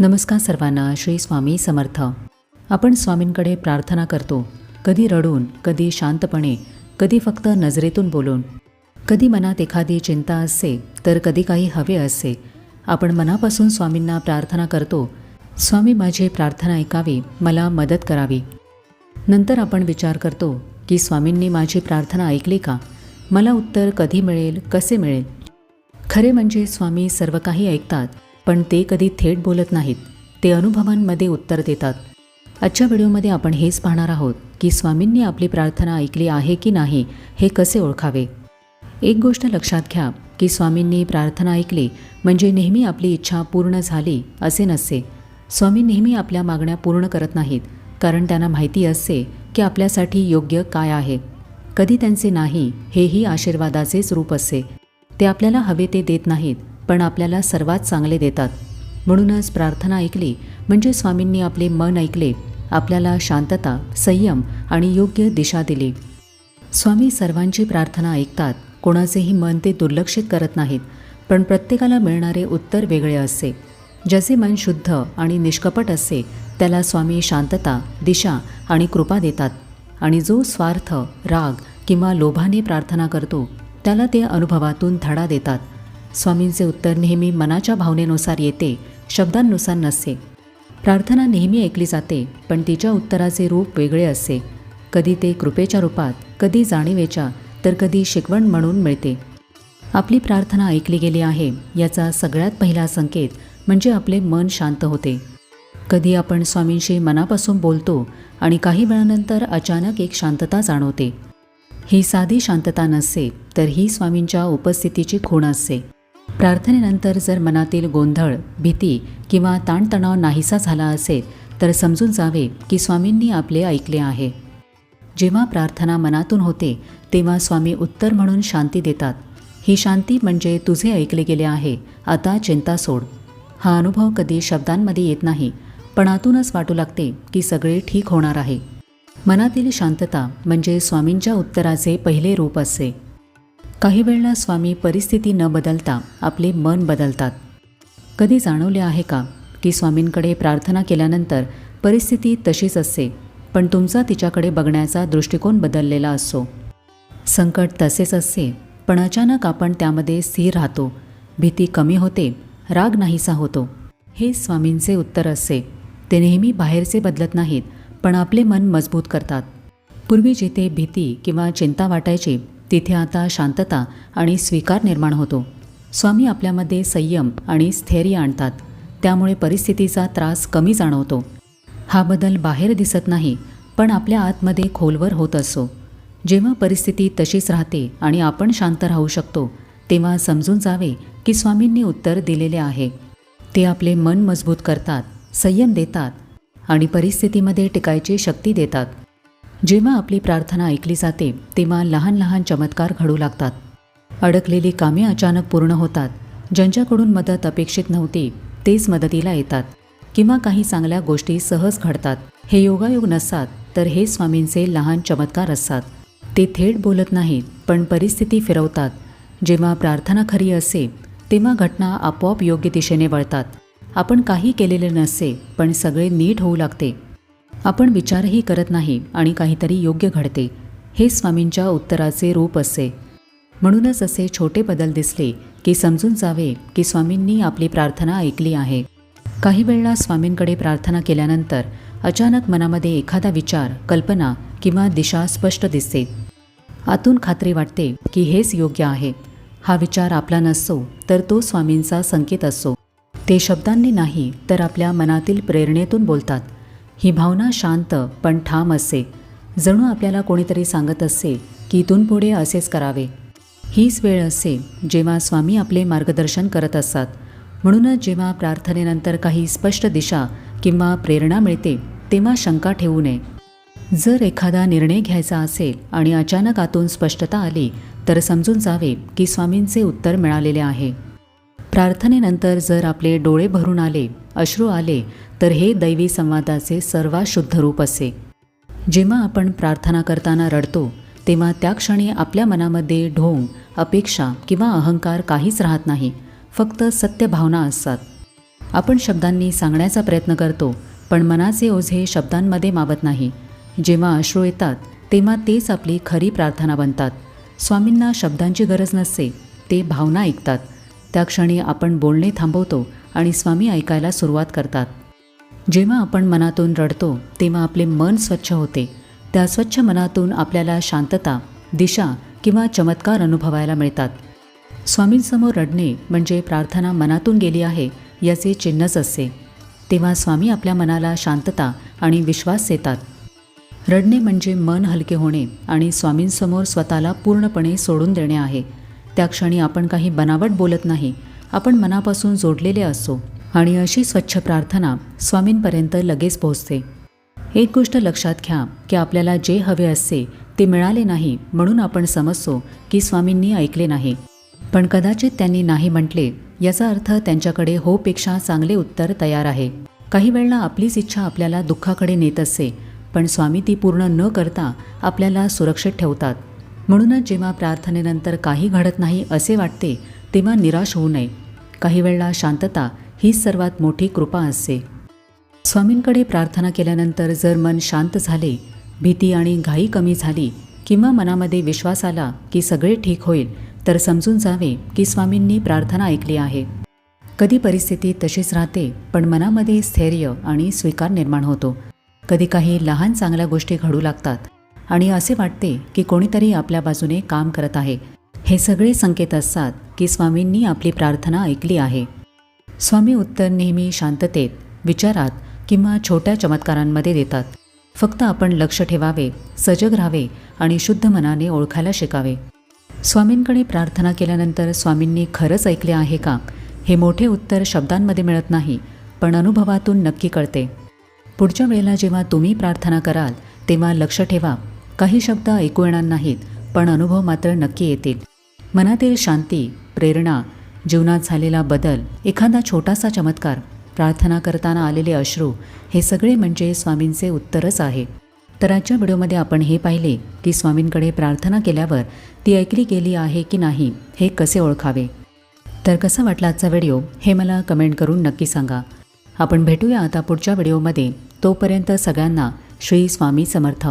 नमस्कार सर्वांना श्री स्वामी समर्थ. आपण स्वामींकडे प्रार्थना करतो कधी रडून कधी शांतपणे कधी फक्त नजरेतून बोलून. कधी मनात एखादी चिंता असते तर कधी काही हवे असते. आपण मनापासून स्वामींना प्रार्थना करतो स्वामी माझी प्रार्थना ऐकावी मला मदत करावी. नंतर आपण विचार करतो की स्वामींनी माझी प्रार्थना ऐकली का? मला उत्तर कधी मिळेल कसे मिळेल? खरे म्हणजे स्वामी सर्व काही ऐकतात पण ते कधी थेट बोलत नाहीत. ते अनुभवांमध्ये उत्तर देतात. आजच्या व्हिडिओमध्ये आपण हेच पाहणार आहोत की स्वामींनी आपली प्रार्थना ऐकली आहे की नाही हे कसे ओळखावे? एक गोष्ट लक्षात घ्या की स्वामींनी प्रार्थना ऐकली म्हणजे नेहमी आपली इच्छा पूर्ण झाली असे नसते. स्वामी नेहमी आपल्या मागण्या पूर्ण करत नाहीत कारण त्यांना माहिती असते की आपल्यासाठी योग्य काय आहे. कधी त्यांचे नाही हेही आशीर्वादाचेच रूप असते. ते आपल्याला हवे ते देत नाहीत पण आपल्याला सर्वात चांगले देतात. म्हणूनच प्रार्थना ऐकली म्हणजे स्वामींनी आपले मन ऐकले आपल्याला शांतता संयम आणि योग्य दिशा दिली. स्वामी सर्वांची प्रार्थना ऐकतात कोणाचेही मन ते दुर्लक्षित करत नाहीत पण प्रत्येकाला मिळणारे उत्तर वेगळे असते. ज्याचे मन शुद्ध आणि निष्कपट असते त्याला स्वामी शांतता दिशा आणि कृपा देतात. आणि जो स्वार्थ राग किंवा लोभाने प्रार्थना करतो त्याला ते अनुभवातून धडा देतात. स्वामींचे उत्तर नेहमी मनाच्या भावनेनुसार येते शब्दांनुसार नसते प्रार्थना नेहमी ऐकली जाते पण तिच्या उत्तराचे रूप वेगळे असते कधी ते कृपेच्या रूपात कधी जाणीवेच्या तर कधी शिकवण म्हणून मिळते. आपली प्रार्थना ऐकली गेली आहे याचा सगळ्यात पहिला संकेत म्हणजे आपले मन शांत होते. कधी आपण स्वामींशी मनापासून बोलतो आणि काही वेळानंतर अचानक एक शांतता जाणवते. ही साधी शांतता नसते तर ही स्वामींच्या उपस्थितीची खूण असते. प्रार्थनेनंतर जर मनातील गोंधळ भीती किंवा ताणतणाव नाहीसा झाला असेल तर समजून जावे की स्वामींनी आपले ऐकले आहे. जेव्हा प्रार्थना मनातून होते तेव्हा स्वामी उत्तर म्हणून शांती देतात. ही शांती म्हणजे तुझे ऐकले गेले आहे आता चिंता सोड. हा अनुभव कधी शब्दांमध्ये येत नाही पण आतूनच वाटू लागते की सगळे ठीक होणार आहे. मनातील शांतता म्हणजे स्वामींच्या उत्तराचे पहिले रूप असते काही वेळेला स्वामी परिस्थिती न बदलता आपले मन बदलतात. कधी जाणवले आहे का की स्वामींकडे प्रार्थना केल्यानंतर परिस्थिती तशीच असते पण तुमचा तिच्याकडे बघण्याचा दृष्टिकोन बदललेला असतो. संकट तसेच असते पण अचानक आपण त्यामध्ये स्थिर राहतो. भीती कमी होते राग नाहीसा होतो. हे स्वामींचे उत्तर असते. ते नेहमी बाहेरचे बदलत नाहीत पण आपले मन मजबूत करतात. पूर्वी जिथे भीती किंवा चिंता वाटायची तिथे आता शांतता आणि स्वीकार निर्माण होतो. स्वामी आपल्यामध्ये संयम आणि स्थैर्य आणतात. त्यामुळे परिस्थितीचा त्रास कमी जाणवतो. हा बदल बाहेर दिसत नाही पण आपल्या आतमध्ये खोलवर होत असो. जेव्हा परिस्थिती तशीच राहते आणि आपण शांत राहू शकतो तेव्हा समजून जावे की स्वामींनी उत्तर दिलेले आहे. ते आपले मन मजबूत करतात संयम देतात आणि परिस्थितीमध्ये टिकायची शक्ती देतात. जेव्हा आपली प्रार्थना ऐकली जाते तेव्हा लहान लहान चमत्कार घडू लागतात. अडकलेली कामे अचानक पूर्ण होतात. ज्यांच्याकडून मदत अपेक्षित नव्हती तेच मदतीला येतात. किंवा काही चांगल्या गोष्टी सहज घडतात. हे योगायोग नसतात तर हे स्वामींचे लहान चमत्कार असतात. ते थेट बोलत नाहीत पण परिस्थिती फिरवतात. जेव्हा प्रार्थना खरी असे तेव्हा घटना आपोआप योग्य दिशेने वळतात. आपण काही केलेले नसते पण सगळे नीट होऊ लागते. आपण विचारही करत नाही आणि काहीतरी योग्य घडते हे स्वामींच्या उत्तराचे रूप असते म्हणूनच असे छोटे बदल दिसले की समजून जावे की स्वामींनी आपली प्रार्थना ऐकली आहे. काही वेळेला स्वामींकडे प्रार्थना केल्यानंतर अचानक मनामध्ये एखादा विचार कल्पना किंवा दिशा स्पष्ट दिसते. आतून खात्री वाटते की हेच योग्य आहे. हा विचार आपला नसतो तर तो स्वामींचा संकेत असतो. ते शब्दांनी नाही तर आपल्या मनातील प्रेरणेतून बोलतात. ही भावना शांत पण ठाम असते जणू आपल्याला कोणीतरी सांगत असते की इथून पुढे असेच करावे. हीच वेळ असते जेव्हा स्वामी आपले मार्गदर्शन करत असतात. म्हणूनच जेव्हा प्रार्थनेनंतर काही स्पष्ट दिशा किंवा प्रेरणा मिळते तेव्हा शंका ठेवू नये. जर एखादा निर्णय घ्यायचा असेल आणि अचानक आतून स्पष्टता आली तर समजून जावे की स्वामींचे उत्तर मिळालेले आहे. प्रार्थनेनंतर जर आपले डोळे भरून आले अश्रू आले तर हे दैवी संवादाचे सर्वात शुद्ध रूप असे. जेव्हा आपण प्रार्थना करताना रडतो तेव्हा त्या क्षणी आपल्या मनामध्ये ढोंग अपेक्षा किंवा अहंकार काहीच राहत नाही फक्त सत्य भावना असतात. आपण शब्दांनी सांगण्याचा प्रयत्न करतो पण मनाचे ओझे शब्दांमध्ये मावत नाही. जेव्हा अश्रू येतात तेव्हा तेच आपली खरी प्रार्थना बनतात. स्वामींना शब्दांची गरज नसते ते भावना ऐकतात. त्या क्षणी आपण बोलणे थांबवतो आणि स्वामी ऐकायला सुरुवात करतात. जेव्हा आपण मनातून रडतो तेव्हा आपले मन स्वच्छ होते. त्या स्वच्छ मनातून आपल्याला शांतता दिशा किंवा चमत्कार अनुभवायला मिळतात. स्वामींसमोर रडणे म्हणजे प्रार्थना मनातून गेली आहे याचे चिन्हच असते तेव्हा स्वामी आपल्या मनाला शांतता आणि विश्वास देतात. रडणे म्हणजे मन हलके होणे आणि स्वामींसमोर स्वतःला पूर्णपणे सोडून देणे आहे. त्या क्षणी आपण काही बनावट बोलत नाही. आपण मनापासून जोडलेले असतो आणि अशी स्वच्छ प्रार्थना स्वामींपर्यंत लगेच पोहोचते. एक गोष्ट लक्षात घ्या की आपल्याला जे हवे असते ते मिळाले नाही म्हणून आपण समजतो की स्वामींनी ऐकले नाही. पण कदाचित त्यांनी नाही म्हटले याचा अर्थ त्यांच्याकडे होपेक्षा चांगले उत्तर तयार आहे. काही वेळेला आपलीच इच्छा आपल्याला दुःखाकडे नेत असते पण स्वामी ती पूर्ण न करता आपल्याला सुरक्षित ठेवतात. म्हणूनच जेव्हा प्रार्थनेनंतर काही घडत नाही असे वाटते तेव्हा निराश होऊ नये. काही वेळेला शांतता हीच सर्वात मोठी कृपा असते. स्वामींकडे प्रार्थना केल्यानंतर जर मन शांत झाले भीती आणि घाई कमी झाली किंवा मनामध्ये विश्वास आला की सगळे ठीक होईल तर समजून जावे की स्वामींनी प्रार्थना ऐकली आहे. कधी परिस्थिती तशीच राहते पण मनामध्ये स्थैर्य आणि स्वीकार निर्माण होतो. कधी काही लहान चांगल्या गोष्टी घडू लागतात आणि असे वाटते की कोणीतरी आपल्या बाजूने काम करत आहे. हे सगळे संकेत असतात की स्वामींनी आपली प्रार्थना ऐकली आहे. स्वामी उत्तर नेहमी शांततेत विचारात किंवा छोट्या चमत्कारांमध्ये देतात. फक्त आपण लक्ष ठेवावे सजग राहावे आणि शुद्ध मनाने ओळखायला शिकावे. स्वामींकडे प्रार्थना केल्यानंतर स्वामींनी खरंच ऐकले आहे का? हे मोठे उत्तर शब्दांमध्ये मिळत नाही पण अनुभवातून नक्की कळते. पुढच्या वेळेला जेव्हा तुम्ही प्रार्थना कराल तेव्हा लक्ष ठेवा. काही शब्द ऐकू येणार नाहीत पण अनुभव मात्र नक्की येतील. मनातील शांती प्रेरणा जीवनात झालेला बदल एखादा छोटासा चमत्कार प्रार्थना करताना आलेले अश्रू हे सगळे म्हणजे स्वामींचे उत्तरच आहे. तर आजच्या व्हिडिओमध्ये आपण हे पाहिले की स्वामींकडे प्रार्थना केल्यावर ती ऐकली गेली आहे की नाही हे कसे ओळखावे? तर कसा वाटला आजचा व्हिडिओ हे मला कमेंट करून नक्की सांगा. आपण भेटूया आता पुढच्या व्हिडिओमध्ये. तोपर्यंत सगळ्यांना श्री स्वामी समर्थ.